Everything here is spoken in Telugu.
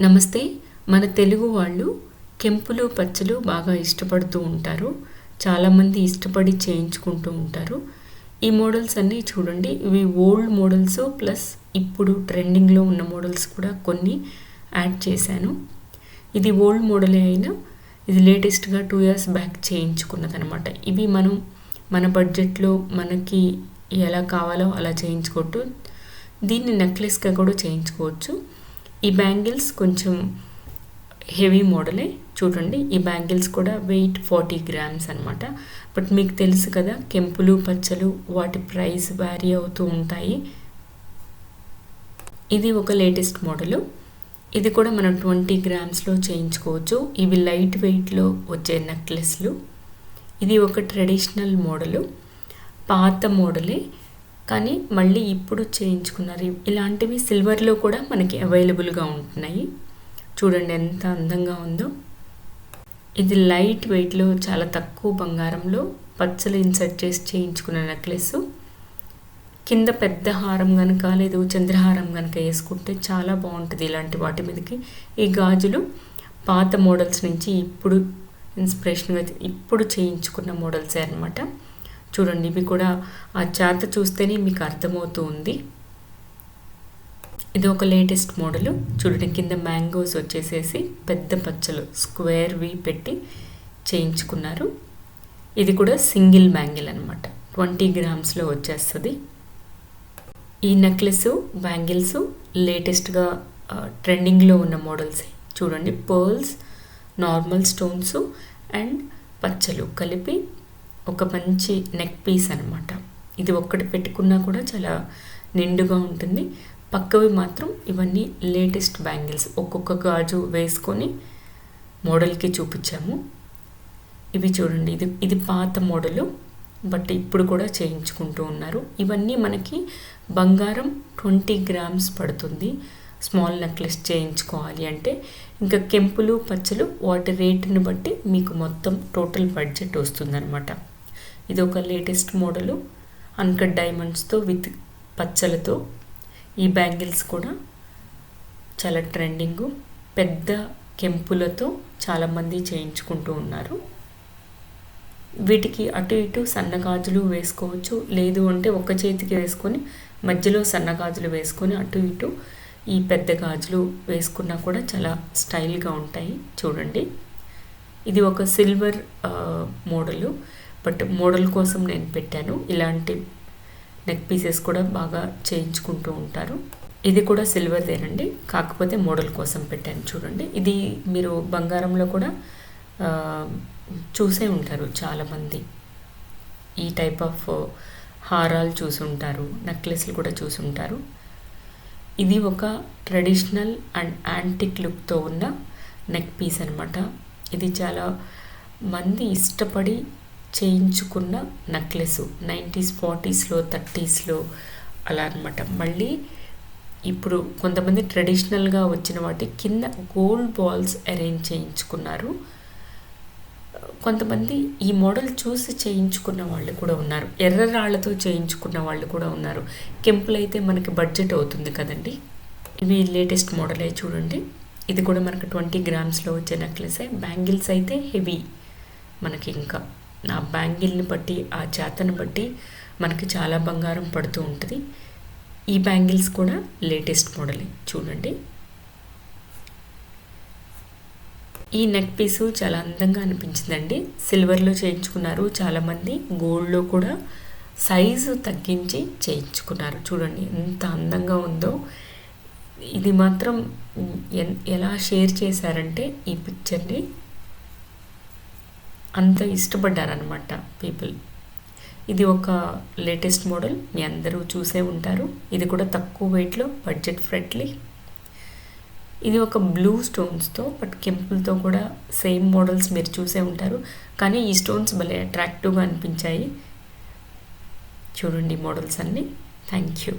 నమస్తే మన తెలుగు వాళ్ళు కెంపులు పచ్చలు బాగా ఇష్టపడుతూ ఉంటారు. చాలామంది ఇష్టపడి చేయించుకుంటూ ఉంటారు. ఈ మోడల్స్ అన్నీ చూడండి. ఇవి ఓల్డ్ మోడల్స్ ప్లస్ ఇప్పుడు ట్రెండింగ్లో ఉన్న మోడల్స్ కూడా కొన్ని యాడ్ చేశాను. ఇది ఓల్డ్ మోడలే అయినా ఇది లేటెస్ట్గా టూ ఇయర్స్ బ్యాక్ చేయించుకున్నదనమాట ఇవి మనం మన బడ్జెట్లో మనకి ఎలా కావాలో అలా చేయించుకోవచ్చు. దీన్ని నెక్లెస్గా కూడా చేయించుకోవచ్చు. ఈ బ్యాంగిల్స్ కొంచెం హెవీ మోడలే. చూడండి ఈ బ్యాంగిల్స్ కూడా వెయిట్ ఫార్టీ గ్రామ్స్ అనమాట బట్ మీకు తెలుసు కదా కెంపులు పచ్చలు వాటి ప్రైస్ వ్యారీ అవుతూ ఉంటాయి. ఇది ఒక లేటెస్ట్ మోడలు. ఇది కూడా మనం ట్వంటీ గ్రామ్స్లో చేయించుకోవచ్చు. ఇవి లైట్ వెయిట్లో వచ్చే నెక్లెస్లు. ఇది ఒక ట్రెడిషనల్ మోడలు. పాత మోడలే. కానీ మళ్ళీ ఇప్పుడు చేయించుకున్నారు. ఇలాంటివి సిల్వర్లో కూడా మనకి అవైలబుల్గా ఉంటున్నాయి. చూడండి ఎంత అందంగా ఉందో. ఇది లైట్ వెయిట్లో చాలా తక్కువ బంగారంలో పచ్చలు ఇన్సర్ట్ చేసి చేయించుకున్న నెక్లెస్. కింద పెద్ద హారం కనుక లేదు చంద్రహారం కనుక వేసుకుంటే చాలా బాగుంటుంది ఇలాంటి వాటి మీదకి. ఈ గాజులు పాత మోడల్స్ నుంచి ఇప్పుడు ఇన్స్పిరేషన్గా ఇప్పుడు చేయించుకున్న మోడల్సే అనమాట చూడండి ఇవి కూడా ఆ చేత చూస్తేనే మీకు అర్థమవుతూ ఉంది. ఇది ఒక లేటెస్ట్ మోడల్. చూడండి కింద మ్యాంగోస్ వచ్చేసేసి పెద్ద పచ్చలు స్క్వేర్ వి పెట్టి చేయించుకున్నారు. ఇది కూడా సింగిల్ బ్యాంగిల్ అనమాట ట్వంటీ గ్రామ్స్లో వచ్చేస్తుంది. ఈ నెక్లెస్ బ్యాంగిల్స్ లేటెస్ట్గా ట్రెండింగ్లో ఉన్న మోడల్స్. చూడండి పర్ల్స్ నార్మల్ స్టోన్స్ అండ్ పచ్చలు కలిపి ఒక మంచి నెక్ పీస్ అనమాట ఇది ఒక్కటి పెట్టుకున్నా కూడా చాలా నిండుగా ఉంటుంది. పక్కవి మాత్రం ఇవన్నీ లేటెస్ట్ బ్యాంగిల్స్ ఒక్కొక్క గాజు వేసుకొని మోడల్కి చూపించాము. ఇవి చూడండి ఇది ఇది పాత మోడలు బట్ ఇప్పుడు కూడా చేయించుకుంటూ ఉన్నారు. ఇవన్నీ మనకి బంగారం ట్వంటీ గ్రామ్స్ పడుతుంది. స్మాల్ నెక్లెస్ చేయించుకోవాలి అంటే. ఇంకా కెంపులు పచ్చలు వాటి రేటుని బట్టి మీకు మొత్తం టోటల్ బడ్జెట్ వస్తుందన్నమాట. ఇది ఒక లేటెస్ట్ మోడలు అన్కట్ డైమండ్స్తో విత్ పచ్చలతో. ఈ బ్యాంగిల్స్ కూడా చాలా ట్రెండింగు పెద్ద కెంపులతో చాలామంది చేయించుకుంటూ ఉన్నారు. వీటికి అటు ఇటు సన్నగాజులు వేసుకోవచ్చు లేదు అంటే ఒక చేతికి వేసుకొని మధ్యలో సన్నగాజులు వేసుకొని అటు ఇటు ఈ పెద్ద గాజులు వేసుకున్నా కూడా చాలా స్టైల్గా ఉంటాయి చూడండి. ఇది ఒక సిల్వర్ మోడలు. బట్ మోడల్ కోసం నేను పెట్టాను. ఇలాంటి నెక్ పీసెస్ కూడా బాగా చేయించుకుంటూ ఉంటారు. ఇది కూడా సిల్వర్దేనండి కాకపోతే మోడల్ కోసం పెట్టాను చూడండి. ఇది మీరు బంగారంలో కూడా చూసే ఉంటారు చాలామంది. ఈ టైప్ ఆఫ్ హారాలు చూసుంటారు నెక్లెస్లు కూడా చూసుంటారు ఇది ఒక ట్రెడిషనల్ అండ్ యాంటిక్ లుక్తో ఉన్న నెక్ పీస్ అనమాట ఇది చాలా మంది ఇష్టపడి చేయించుకున్న నెక్లెస్ నైంటీస్ ఫార్టీస్లో థర్టీస్లో అలా అనమాట మళ్ళీ ఇప్పుడు కొంతమంది ట్రెడిషనల్గా వచ్చిన వాటి కింద గోల్డ్ బాల్స్ అరేంజ్ చేయించుకున్నారు. కొంతమంది ఈ మోడల్ చూసి చేయించుకున్న వాళ్ళు కూడా ఉన్నారు. ఎర్ర రాళ్ళతో చేయించుకున్న వాళ్ళు కూడా ఉన్నారు. కెంపులు అయితే మనకి బడ్జెట్ అవుతుంది కదండి. ఇవి లేటెస్ట్ మోడలే చూడండి. ఇది కూడా మనకు ట్వంటీ గ్రామ్స్లో వచ్చే నెక్లెస్ బ్యాంగిల్స్ అయితే హెవీ మనకి ఇంకా. ఆ బ్యాంగిల్ని బట్టి ఆ చేతను బట్టి మనకి చాలా బంగారం పడుతూ ఉంటుంది. ఈ బ్యాంగిల్స్ కూడా లేటెస్ట్ మోడలే చూడండి. ఈ నెక్ పీసు చాలా అందంగా అనిపించిందండి. సిల్వర్లో చేయించుకున్నారు చాలామంది గోల్డ్లో కూడా సైజు తగ్గించి చేయించుకున్నారు. చూడండి ఎంత అందంగా ఉందో. ఇది మాత్రం ఎలా షేర్ చేశారంటే ఈ పిక్చర్ని అంత ఇష్టపడ్డారనమాట పీపుల్. ఇది ఒక లేటెస్ట్ మోడల్ మీ అందరూ చూసే ఉంటారు. ఇది కూడా తక్కువ వెయిట్లో బడ్జెట్ ఫ్రెండ్లీ ఇది ఒక బ్లూ స్టోన్స్తో బట్ కెంపుల్తో కూడా సేమ్ మోడల్స్ మీరు చూసే ఉంటారు. కానీ ఈ స్టోన్స్ భలే అట్రాక్టివ్గా అనిపించాయి. చూడండి మోడల్స్ అన్నీ. Thank you